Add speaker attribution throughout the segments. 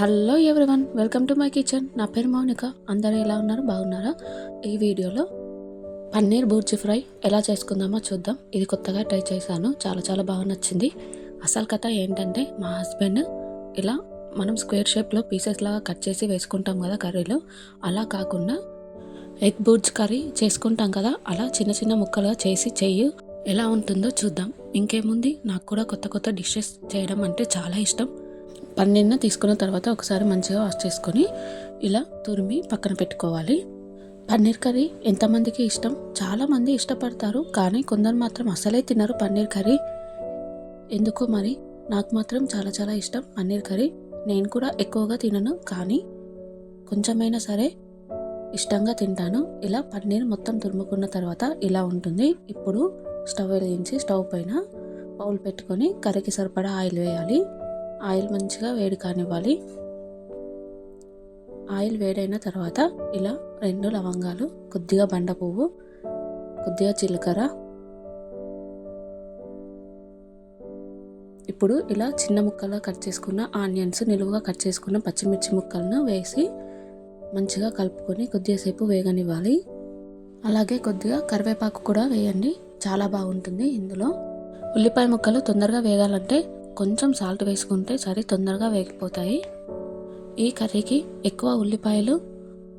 Speaker 1: Hello everyone welcome to my kitchen. నా పేరు మౌనిక. అందరూ ఎలా ఉన్నారు? బాగున్నారా? ఈ వీడియోలో పన్నీర్ బూర్జీ ఫ్రై ఎలా చేసుకుందామో చూద్దాం. ఇది కొత్తగా ట్రై చేశాను. చాలా చాలా బాగా నచ్చింది. అసలు కథ ఏంటంటే మా హస్బెండ్ ఇలా మనం స్క్వేర్ షేప్లో పీసెస్ లాగా కట్ చేసి వేసుకుంటాం కదా కర్రీలో. అలా కాకుండా ఎగ్ బూర్జ్ కర్రీ చేసుకుంటాం కదా అలా చిన్న చిన్న ముక్కలుగా చేసి చెయ్యి ఎలా ఉంటుందో చూద్దాం. ఇంకేముంది? నాకు కూడా కొత్త కొత్త డిషెస్ చేయడం అంటే చాలా ఇష్టం. పన్నీర్ని తీసుకున్న తర్వాత ఒకసారి మంచిగా వాష్ చేసుకొని ఇలా తురిమి పక్కన పెట్టుకోవాలి. పన్నీర్ కర్రీ ఎంతమందికి ఇష్టం? చాలామంది ఇష్టపడతారు కానీ కొందరు మాత్రం అసలే తినరు పన్నీర్ కర్రీ. ఎందుకో మరి? నాకు మాత్రం చాలా చాలా ఇష్టం పన్నీర్ కర్రీ. నేను కూడా ఎక్కువగా తినను కానీ కొంచెమైనా సరే ఇష్టంగా తింటాను. ఇలా పన్నీర్ మొత్తం తురుముకున్న తర్వాత ఇలా ఉంటుంది. ఇప్పుడు స్టవ్ వెలిగించి స్టవ్ పైన పౌలు పెట్టుకొని కర్రీకి సరిపడా ఆయిల్ వేయాలి. ఆయిల్ మంచిగా వేడి కానివ్వాలి. ఆయిల్ వేడైన తర్వాత ఇలా రెండు లవంగాలు కొద్దిగా బండ పువ్వు కొద్దిగా జీలకర్ర. ఇప్పుడు ఇలా చిన్న ముక్కలుగా కట్ చేసుకున్న ఆనియన్స్ నిలువుగా కట్ చేసుకున్న పచ్చిమిర్చి ముక్కలను వేసి మంచిగా కలుపుకొని కొద్దిసేపు వేగనివ్వాలి. అలాగే కొద్దిగా కరివేపాకు కూడా వేయండి. చాలా బాగుంటుంది ఇందులో. ఉల్లిపాయ ముక్కలు తొందరగా వేగాలంటే కొంచెం సాల్ట్ వేసుకుంటే సరే తొందరగా వేగిపోతాయి. ఈ కర్రీకి ఎక్కువ ఉల్లిపాయలు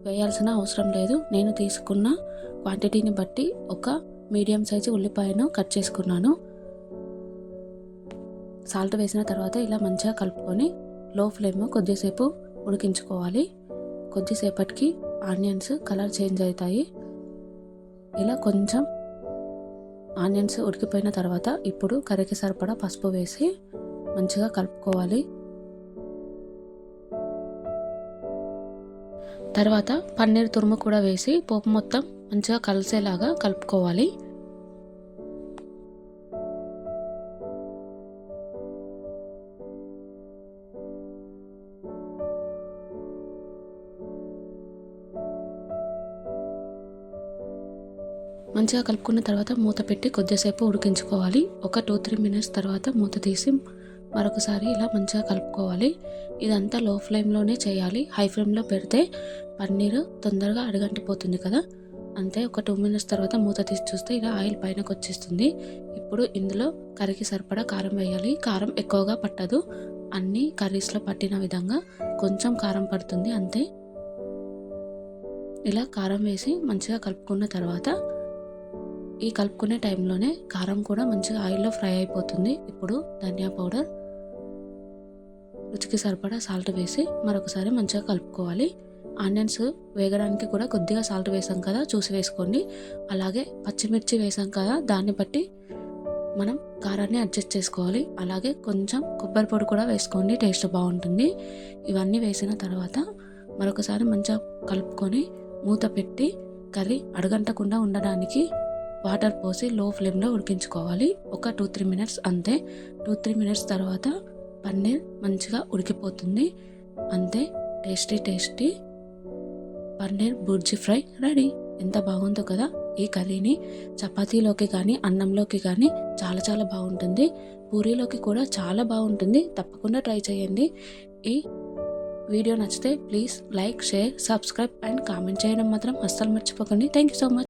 Speaker 1: వేయాల్సిన అవసరం లేదు. నేను తీసుకున్న క్వాంటిటీని బట్టి ఒక మీడియం సైజు ఉల్లిపాయను కట్ చేసుకున్నాను. సాల్ట్ వేసిన తర్వాత ఇలా మంచిగా కలుపుకొని లో ఫ్లేమ్ కొద్దిసేపు ఉడికించుకోవాలి. కొద్దిసేపటికి ఆనియన్స్ కలర్ చేంజ్ అవుతాయి. ఇలా కొంచెం ఆనియన్స్ ఉడికిపోయిన తర్వాత ఇప్పుడు కర్రీకి సరిపడా పసుపు వేసి మంచిగా కలుపుకోవాలి. తర్వాత పన్నీర్ తురుము కూడా వేసి పోపు మొత్తం మంచిగా కలిసేలాగా కలుపుకోవాలి. మంచిగా కలుపుకున్న తర్వాత మూత పెట్టి కొద్దిసేపు ఉడికించుకోవాలి. ఒక టూ త్రీ మినిట్స్ తర్వాత మూత తీసి మరొకసారి ఇలా మంచిగా కలుపుకోవాలి. ఇదంతా లో ఫ్లేమ్లోనే చేయాలి. హై ఫ్లేమ్లో పెడితే పన్నీర్ తొందరగా అడగంటిపోతుంది కదా. అంతే ఒక టూ మినిట్స్ తర్వాత మూత తీసి చూస్తే ఇలా ఆయిల్ పైనకు వచ్చేస్తుంది. ఇప్పుడు ఇందులో కర్రీకి సరిపడా కారం వేయాలి. కారం ఎక్కువగా పట్టదు. అన్ని కర్రీస్లో పట్టిన విధంగా కొంచెం కారం పడుతుంది. అంతే. ఇలా కారం వేసి మంచిగా కలుపుకున్న తర్వాత ఈ కలుపుకునే టైంలోనే కారం కూడా మంచిగా ఆయిల్లో ఫ్రై అయిపోతుంది. ఇప్పుడు ధనియా పౌడర్ రుచికి సరిపడా సాల్ట్ వేసి మరొకసారి మంచిగా కలుపుకోవాలి. ఆనియన్స్ వేగడానికి కూడా కొద్దిగా సాల్ట్ వేసాం కదా చూసి వేసుకోండి. అలాగే పచ్చిమిర్చి వేసాం కదా దాన్ని బట్టి మనం కారాన్ని అడ్జస్ట్ చేసుకోవాలి. అలాగే కొంచెం కొబ్బరి పొడి కూడా వేసుకోండి టేస్ట్ బాగుంటుంది. ఇవన్నీ వేసిన తర్వాత మరొకసారి మంచిగా కలుపుకొని మూత పెట్టి కర్రీ అడగంటకుండా ఉండడానికి వాటర్ పోసి లో ఫ్లేమ్లో ఉడికించుకోవాలి. ఒక టూ త్రీ మినిట్స్ అంతే. టూ త్రీ మినిట్స్ తర్వాత పన్నీర్ మంచిగా ఉడికిపోతుంది. అంతే. Tasty tasty. Paneer bhurji fry ready. ఎంత బాగుందో కదా. ఈ కర్రీని చపాతీలోకి కానీ అన్నంలోకి కానీ చాలా చాలా బాగుంటుంది. పూరీలోకి కూడా చాలా బాగుంటుంది. తప్పకుండా ట్రై చేయండి. ఈ వీడియో నచ్చితే please like share subscribe and comment చేయడం మాత్రం అస్సలు మర్చిపోకండి. Thank you so much.